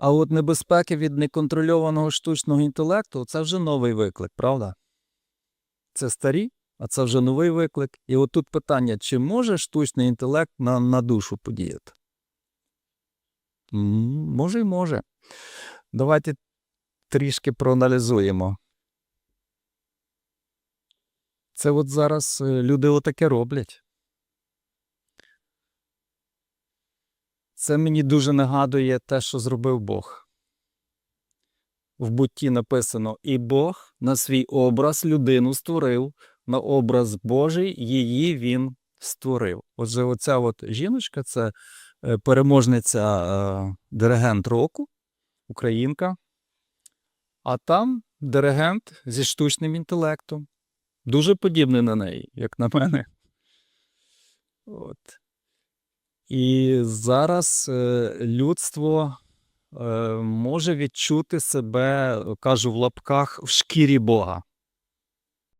А от небезпеки від неконтрольованого штучного інтелекту це вже новий виклик, правда? Це старі, а це вже новий виклик. І от тут питання: чи може штучний інтелект на, на душу подіяти? М, Може й може. Давайте трішки проаналізуємо. Це от зараз е, люди отаке роблять. Це мені дуже нагадує те, що зробив Бог. В бутті написано: І Бог на свій образ людину створив, на образ Божий її він створив. Отже, оця от жіночка це е, переможниця е, диригент року, українка. А там диригент зі штучним інтелектом. Дуже подібний на неї, як на мене. От. І зараз е, людство е, може відчути себе, кажу в лапках, в шкірі Бога.